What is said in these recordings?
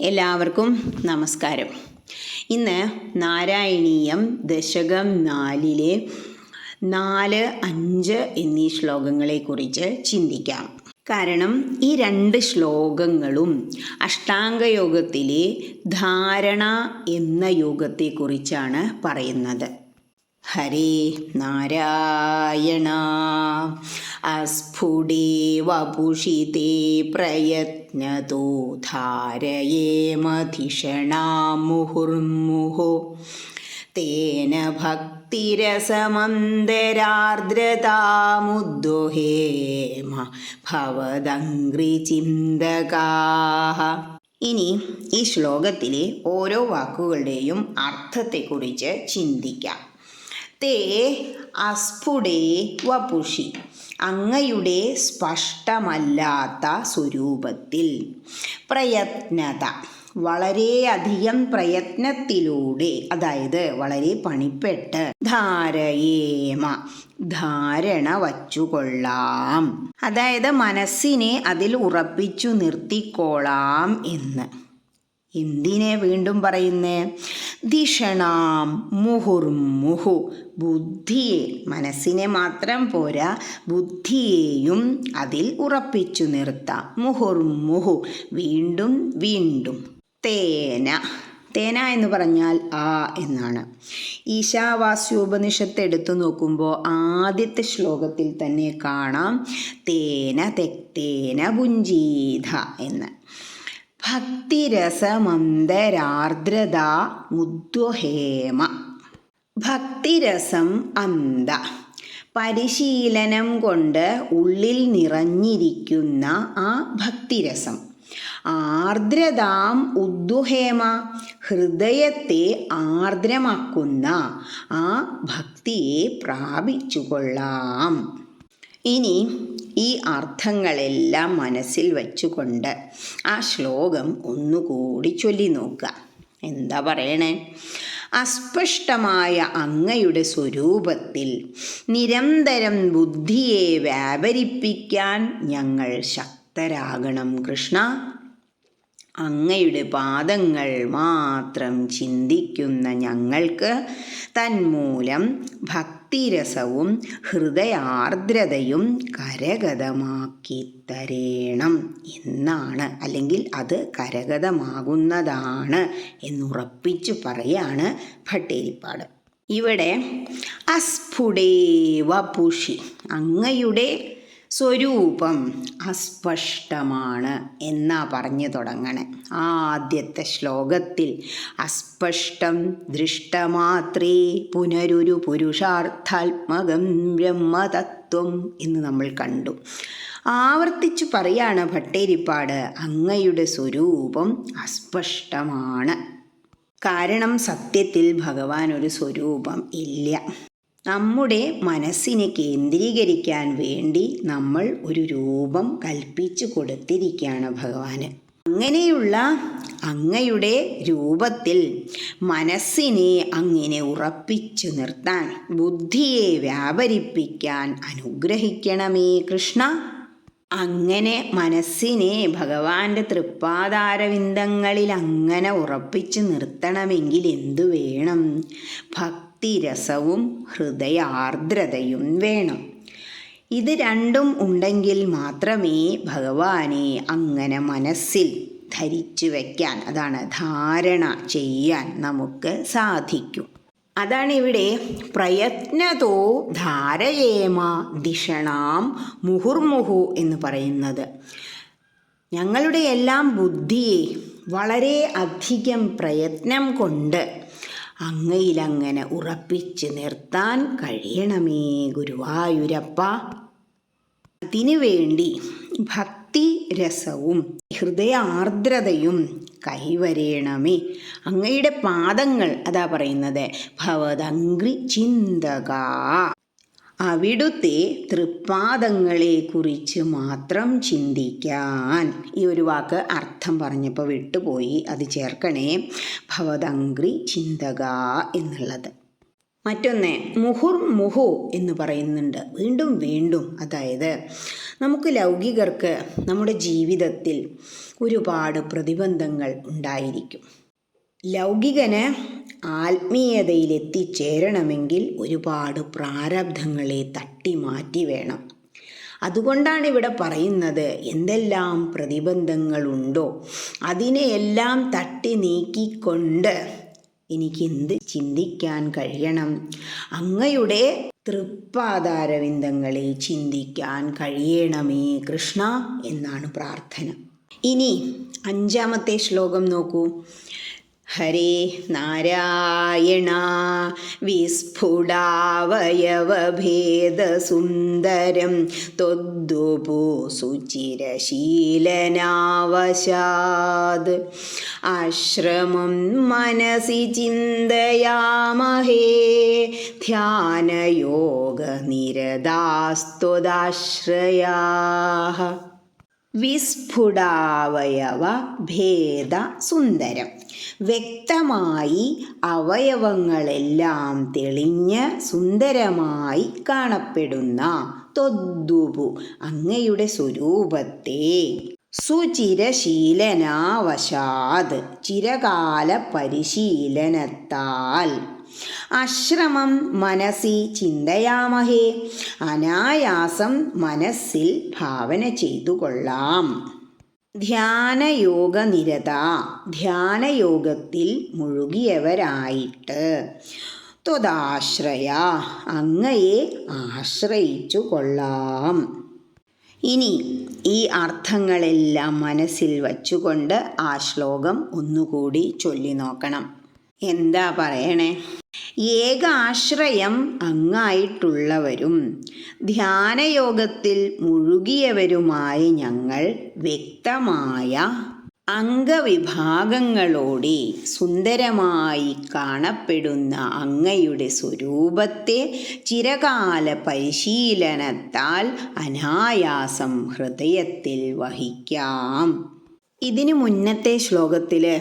എല്ലാവർക്കും നമസ്കാരം. ഇന്ന് നാരായണീയം ദശകം നാലിലെ നാല് അഞ്ച് എന്നീ ശ്ലോകങ്ങളെക്കുറിച്ച് ചിന്തിക്കാം. കാരണം ഈ രണ്ട് ശ്ലോകങ്ങളും അഷ്ടാംഗയോഗത്തിലെ ധാരണ എന്ന യോഗത്തെക്കുറിച്ചാണ് പറയുന്നത്. ഹരേ നാരായണ. അസ്ഫുടേ വപുഷി തേ പ്രയത്നതോ ധാരയേമധിഷണാ മുഹുർമുഹു. തേന ഭക്തിരസമന്തരാർദ്രതാമുദ്ദുഹേമ ഭവദംഗ്രിചിന്തകാഹ ഇനി ഈ ശ്ലോകത്തിലെ ഓരോ വാക്കുകളുടെയും അർത്ഥത്തെക്കുറിച്ച് ചിന്തിക്കാം. തേ അസ്ഫുടേ വപുഷി അങ്ങയുടെ സ്പഷ്ടമല്ലാത്ത സ്വരൂപത്തിൽ. പ്രയത്നത. വളരെയധികം പ്രയത്നത്തിലൂടെ അതായത് വളരെ പണിപ്പെട്ട്. ധാരയേമ. ധാരണ വച്ചുകൊള്ളാം. അതായത് മനസ്സിനെ അതിൽ ഉറപ്പിച്ചു നിർത്തിക്കോളാം എന്ന്. എന്തിനെ വീണ്ടും പറയുന്നേ? ധിഷണാം മുഹുർമുഹു. ബുദ്ധിയെ മനസ്സിനെ മാത്രം പോരാ ബുദ്ധിയെയും അതിൽ ഉറപ്പിച്ചു നിർത്താം. മുഹുർമുഹു. വീണ്ടും വീണ്ടും. തേന. തേന എന്ന് പറഞ്ഞാൽ ആ എന്നാണ്. ഈശാവാസ്യോപനിഷത്ത് എടുത്തു നോക്കുമ്പോൾ ആദ്യത്തെ ശ്ലോകത്തിൽ തന്നെ കാണാം. തേന തെക്തേന പുഞ്ചീത എന്ന്. ഭക്തിരസമന്തരാർദ്രത മുദ്വഹേമ. ഭക്തിരസം അന്ത. പരിശീലനം കൊണ്ട് ഉള്ളിൽ നിറഞ്ഞിരിക്കുന്ന ആ ഭക്തിരസം. ആർദ്രതാം ഉദ്ദുഹേമ ഹൃദയത്തെ ആർദ്രമാക്കുന്ന ആ ഭക്തിയെ പ്രാപിച്ചുകൊള്ളാം. ഇനി ഈ അർത്ഥങ്ങളെല്ലാം മനസ്സിൽ വച്ചുകൊണ്ട് ആ ശ്ലോകം ഒന്നുകൂടി ചൊല്ലി നോക്കുക. എന്താ പറയണേ? അസ്പഷ്ടമായ അങ്ങയുടെ സ്വരൂപത്തിൽ നിരന്തരം ബുദ്ധിയെ വ്യാപരിപ്പിക്കാൻ ഞങ്ങൾ ശക്തരാകണം കൃഷ്ണ. അങ്ങയുടെ പാദങ്ങൾ മാത്രം ചിന്തിക്കുന്ന ഞങ്ങൾക്ക് തന്മൂലം ഭക്തിരസവും ഹൃദയാർദ്രതയും കരഗതമാക്കി തരേണം എന്നാണ്. അല്ലെങ്കിൽ അത് കരഗതമാകുന്നതാണ് എന്നുറപ്പിച്ചു പറയാണ് ഭട്ടേരിപ്പാട്. ഇവിടെ അസ്ഫുടേവ പുഷി അങ്ങയുടെ സ്വരൂപം അസ്പഷ്ടമാണ് എന്നാ പറഞ്ഞു തുടങ്ങണേ. ആദ്യത്തെ ശ്ലോകത്തിൽ അസ്പഷ്ടം ദൃഷ്ടമാത്രേ പുനരൊരു പുരുഷാർത്ഥാത്മകം ബ്രഹ്മതത്വം എന്ന് നമ്മൾ കണ്ടു. ആവർത്തിച്ചു പറയാണ് ഭട്ടേരിപ്പാട് അങ്ങയുടെ സ്വരൂപം അസ്പഷ്ടമാണ്. കാരണം സത്യത്തിൽ ഭഗവാൻ ഒരു സ്വരൂപം ഇല്ല. നമ്മുടെ മനസ്സിനെ കേന്ദ്രീകരിക്കാൻ വേണ്ടി നമ്മൾ ഒരു രൂപം കൽപ്പിച്ചു കൊടുത്തിരിക്കുകയാണ് ഭഗവാന്. അങ്ങനെയുള്ള അങ്ങയുടെ രൂപത്തിൽ മനസ്സിനെ അങ്ങനെ ഉറപ്പിച്ചു നിർത്താൻ ബുദ്ധിയെ വ്യാപരിപ്പിക്കാൻ അനുഗ്രഹിക്കണമേ കൃഷ്ണ. അങ്ങനെ മനസ്സിനെ ഭഗവാന്റെ തൃപ്പാതാരവിന്ദങ്ങളിൽ അങ്ങനെ ഉറപ്പിച്ചു നിർത്തണമെങ്കിൽ എന്തു വേണം? ഭക്തിരസവും ഹൃദയാർദ്രതയും വേണം. ഇത് രണ്ടും ഉണ്ടെങ്കിൽ മാത്രമേ ഭഗവാനെ അങ്ങനെ മനസ്സിൽ ധരിച്ചു വയ്ക്കാൻ അതാണ് ധാരണ ചെയ്യാൻ നമുക്ക് സാധിക്കും. അതാണ് ഇവിടെ പ്രയത്നതോ ധാരയേമ ദിഷണാം മുഹുർമുഹു എന്ന് പറയുന്നത്. ഞങ്ങളുടെ എല്ലാം ബുദ്ധിയെ വളരെ അധികം പ്രയത്നം കൊണ്ട് അങ്ങയിലങ്ങനെ ഉറപ്പിച്ച് നിർത്താൻ കഴിയണമേ ഗുരുവായൂരപ്പ. അതിനുവേണ്ടി ഭക്തി രസവും ഹൃദയാർദ്രതയും കൈവരേണമേ. അങ്ങയുടെ പാദങ്ങൾ അതാ പറയുന്നത് ഭവതങ്ക്രി ചിന്തക. അവിടുത്തെ തൃപ്പാദങ്ങളെക്കുറിച്ച് മാത്രം ചിന്തിക്കാൻ. ഈ ഒരു വാക്ക് അർത്ഥം പറഞ്ഞപ്പോൾ വിട്ടുപോയി. അത് ചേർക്കണേ ഭവതങ്ക്രി ചിന്തക എന്നുള്ളത്. മറ്റൊന്ന് മുഹുർ മുഹു എന്ന് പറയുന്നുണ്ട്. വീണ്ടും വീണ്ടും അതായത് നമുക്ക് ലൗകികർക്ക് നമ്മുടെ ജീവിതത്തിൽ ഒരുപാട് പ്രതിബന്ധങ്ങൾ ഉണ്ടായിരിക്കും. ലൗകികന് ആത്മീയതയിൽ എത്തിച്ചേരണമെങ്കിൽ ഒരുപാട് പ്രാരബ്ധങ്ങളെ തട്ടി മാറ്റി വേണം. അതുകൊണ്ടാണ് ഇവിടെ പറയുന്നത് എന്തെല്ലാം പ്രതിബന്ധങ്ങളുണ്ടോ അതിനെയെല്ലാം തട്ടി നീക്കിക്കൊണ്ട് എനിക്ക് എന്ത് ചിന്തിക്കാൻ കഴിയണം? അങ്ങയുടെ തൃപ്പാതാരവിന്ദങ്ങളെ ചിന്തിക്കാൻ കഴിയണമേ കൃഷ്ണ എന്നാണ് പ്രാർത്ഥന. ഇനി അഞ്ചാമത്തെ ശ്ലോകം നോക്കൂ. ഹരേ നാരായണ വിസ്ഫുടാവയവഭേദസുന്ദരം തൊദ്ദുപോ സുചിരശീലനാവശാത് ആശ്രമം മനസി ചിന്തയാമഹേ ധ്യാനയോഗനിരതാസ്ത്വദാശ്രയാः വിസ്ഫുടാവയവ ഭേദ സുന്ദരം. വ്യക്തമായി അവയവങ്ങളെല്ലാം തെളിഞ്ഞ് സുന്ദരമായി കാണപ്പെടുന്ന തൊദ്ദുപു അങ്ങയുടെ സ്വരൂപത്തെ സുചിരശീലനാവശാത് ചിരകാല പരിശീലനത്താൽ അശ്രമം മനസ്സി ചിന്തയാമഹേ. അനായാസം മനസ്സിൽ ഭാവന ചെയ്തു കൊള്ളാം ധ്യാനയോഗനിരത ധ്യാനയോഗത്തിൽ മുഴുകിയവരായിട്ട്. ത്വദാശ്രയ അങ്ങയെ ആശ്രയിച്ചു കൊള്ളാം ഇനി ഈ അർത്ഥങ്ങളെല്ലാം മനസ്സിൽ വച്ചുകൊണ്ട് ആ ശ്ലോകം ഒന്നുകൂടി ചൊല്ലി നോക്കണം എന്താ പറയണേ? ഏക ആശ്രയം അങ്ങായിട്ടുള്ളവരും ധ്യാനയോഗത്തിൽ മുഴുകിയവരുമായി ഞങ്ങൾ വ്യക്തമായ അംഗവിഭാഗങ്ങളോടെ സുന്ദരമായി കാണപ്പെടുന്ന അങ്ങയുടെ സ്വരൂപത്തെ ചിരകാല പരിശീലനത്താൽ അനായാസം ഹൃദയത്തിൽ വഹിക്കാം. ഇതിനു മുന്നത്തെ ശ്ലോകത്തിൽ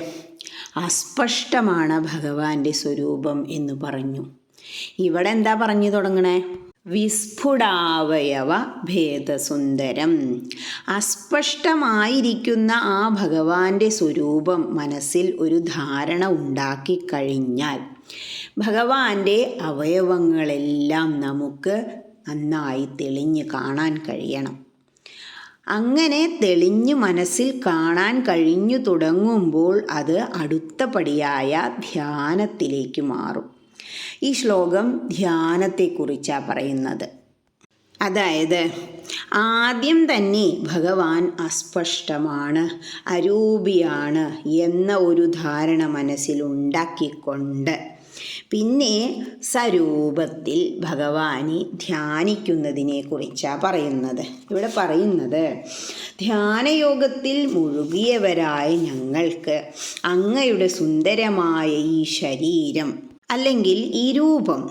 അസ്പഷ്ടമാണ് ഭഗവാന്റെ സ്വരൂപം എന്ന് പറഞ്ഞു. ഇവിടെ എന്താ പറഞ്ഞു തുടങ്ങണേ? വിസ്ഫുടാവയവ ഭേദസുന്ദരം. അസ്പഷ്ടമായിരിക്കുന്ന ആ ഭഗവാന്റെ സ്വരൂപം മനസ്സിൽ ഒരു ധാരണ ഉണ്ടാക്കിക്കഴിഞ്ഞാൽ ഭഗവാന്റെ അവയവങ്ങളെല്ലാം നമുക്ക് നന്നായി തെളിഞ്ഞ് കാണാൻ കഴിയണം. അങ്ങനെ തെളിഞ്ഞു മനസ്സിൽ കാണാൻ കഴിഞ്ഞു തുടങ്ങുമ്പോൾ അത് അടുത്ത പടിയായ ധ്യാനത്തിലേക്ക് മാറും. ഈ ശ്ലോകം ധ്യാനത്തെക്കുറിച്ചാണ് പറയുന്നത്. അതായത് ആദ്യം തന്നെ ഭഗവാൻ അസ്പഷ്ടമാണ് അരൂപിയാണ് എന്ന ഒരു ധാരണ മനസ്സിലുണ്ടാക്കിക്കൊണ്ട് പിന്നെ സ്വരൂപത്തിൽ ഭഗവാനെ ധ്യാനിക്കുന്നതിനെ കുറിച്ചാണ് പറയുന്നത്. ഇവിടെ പറയുന്നത് ധ്യാനയോഗത്തിൽ മുഴുകിയവരായ ഞങ്ങൾക്ക് അങ്ങയുടെ സുന്ദരമായ ഈ ശരീരം അല്ലെങ്കിൽ ഈ രൂപം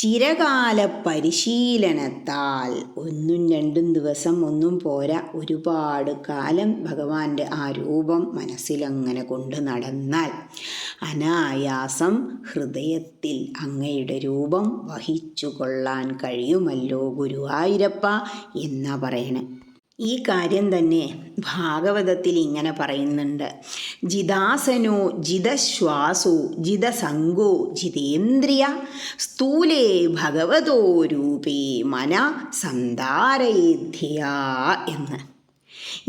ചിരകാല പരിശീലനത്താൽ ഒന്നും രണ്ടും ദിവസം ഒന്നും പോരാ. ഒരുപാട് കാലം ഭഗവാന്റെ ആ രൂപം മനസ്സിലങ്ങനെ കൊണ്ട് നടന്നാൽ അനായാസം ഹൃദയത്തിൽ അങ്ങയുടെ രൂപം വഹിച്ചു കൊള്ളാൻ കഴിയുമല്ലോ ഗുരുവായൂരപ്പ എന്നാ പറയണേ. ഈ കാര്യം തന്നെ ഭാഗവതത്തിൽ ഇങ്ങനെ പറയുന്നുണ്ട്. ജിതാസനോ ജിതശ്വാസോ ജിതസംഗോ ജിതേന്ദ്രിയ സ്ഥൂലേ ഭഗവതോ രൂപേ മന സന്താരയേധ്യ എന്ന്.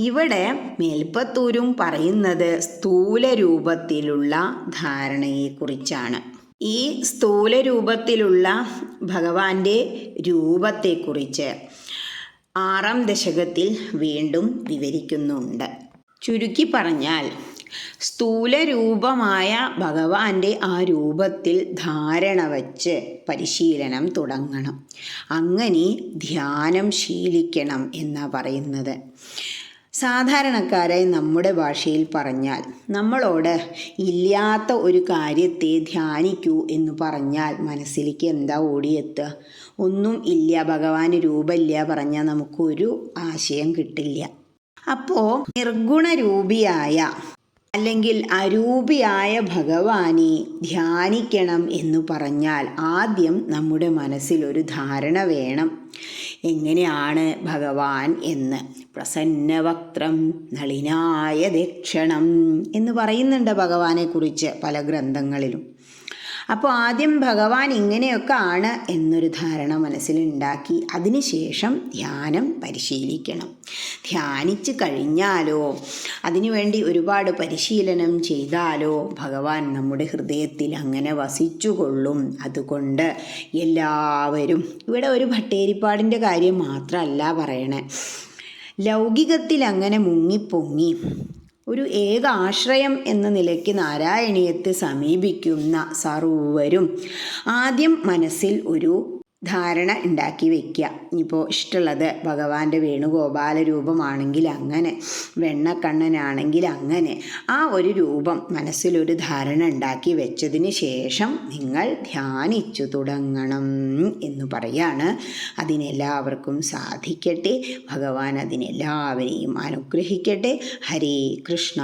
ഇവിടെ മേൽപ്പത്തൂരും പറയുന്നത് സ്ഥൂല രൂപത്തിലുള്ള ധാരണയെക്കുറിച്ചാണ്. ഈ സ്ഥൂല രൂപത്തിലുള്ള ഭഗവാന്റെ രൂപത്തെക്കുറിച്ച് ആറാം ദശകത്തിൽ വീണ്ടും വിവരിക്കുന്നുണ്ട്. ചുരുക്കി പറഞ്ഞാൽ സ്ഥൂല രൂപമായ ഭഗവാന്റെ ആ രൂപത്തിൽ ധാരണ വച്ച് പരിശീലനം തുടങ്ങണം. അങ്ങനെ ധ്യാനം ശീലിക്കണം എന്നാണ് പറയുന്നത്. സാധാരണക്കാരായി നമ്മുടെ ഭാഷയിൽ പറഞ്ഞാൽ നമ്മളോട് ഇല്ലാത്ത ഒരു കാര്യത്തെ ധ്യാനിക്കൂ എന്ന് പറഞ്ഞാൽ മനസ്സിലേക്ക് എന്താ ഓടിയെത്തുക? ഒന്നും ഇല്ല ഭഗവാന് രൂപമില്ല പറഞ്ഞാൽ നമുക്കൊരു ആശയം കിട്ടില്ല. അപ്പോൾ നിർഗുണരൂപിയായ അല്ലെങ്കിൽ അരൂപിയായ ഭഗവാനെ ധ്യാനിക്കണം എന്ന് പറഞ്ഞാൽ ആദ്യം നമ്മുടെ മനസ്സിൽ ഒരു ധാരണ വേണം. എങ്ങനെയാണ് ഭഗവാൻ എന്ന്? പ്രസന്നവക്ത്രം നളിനായ ദക്ഷണം എന്ന് പറയുന്നുണ്ട് ഭഗവാനെക്കുറിച്ച് പല ഗ്രന്ഥങ്ങളിലും. അപ്പോൾ ആദ്യം ഭഗവാൻ ഇങ്ങനെയൊക്കെ ആണ് എന്നൊരു ധാരണ മനസ്സിലുണ്ടാക്കി. അതിനുശേഷം ധ്യാനം പരിശീലിക്കണം. ധ്യാനിച്ച് കഴിഞ്ഞാലോ അതിനുവേണ്ടി ഒരുപാട് പരിശീലനം ചെയ്താലോ ഭഗവാൻ നമ്മുടെ ഹൃദയത്തിൽ അങ്ങനെ വസിച്ചുകൊള്ളും. അതുകൊണ്ട് എല്ലാവരും ഇവിടെ ഒരു ഭട്ടേരിപ്പാടിന്റെ കാര്യം മാത്രമല്ല പറയണേ. ലൗകികത്തിൽ അങ്ങനെ മുങ്ങിപ്പൊങ്ങി ഒരു ഏക ആശ്രയം എന്ന നിലയ്ക്ക് നാരായണീയത്തെ സമീപിക്കുന്ന സർവരും ആദ്യം മനസ്സിൽ ഒരു ധാരണ ഉണ്ടാക്കി വയ്ക്കുക ഇനിയിപ്പോൾ ഇഷ്ടമുള്ളത് ഭഗവാന്റെ വേണുഗോപാല രൂപമാണെങ്കിൽ അങ്ങനെ വെണ്ണക്കണ്ണനാണെങ്കിൽ അങ്ങനെ ആ ഒരു രൂപം മനസ്സിലൊരു ധാരണ ഉണ്ടാക്കി വെച്ചതിന് ശേഷം നിങ്ങൾ ധ്യാനിച്ചു തുടങ്ങണം എന്ന് പറയാണ്. അതിനെല്ലാവർക്കും സാധിക്കട്ടെ. ഭഗവാൻ അതിനെല്ലാവരെയും അനുഗ്രഹിക്കട്ടെ. ഹരേ കൃഷ്ണ.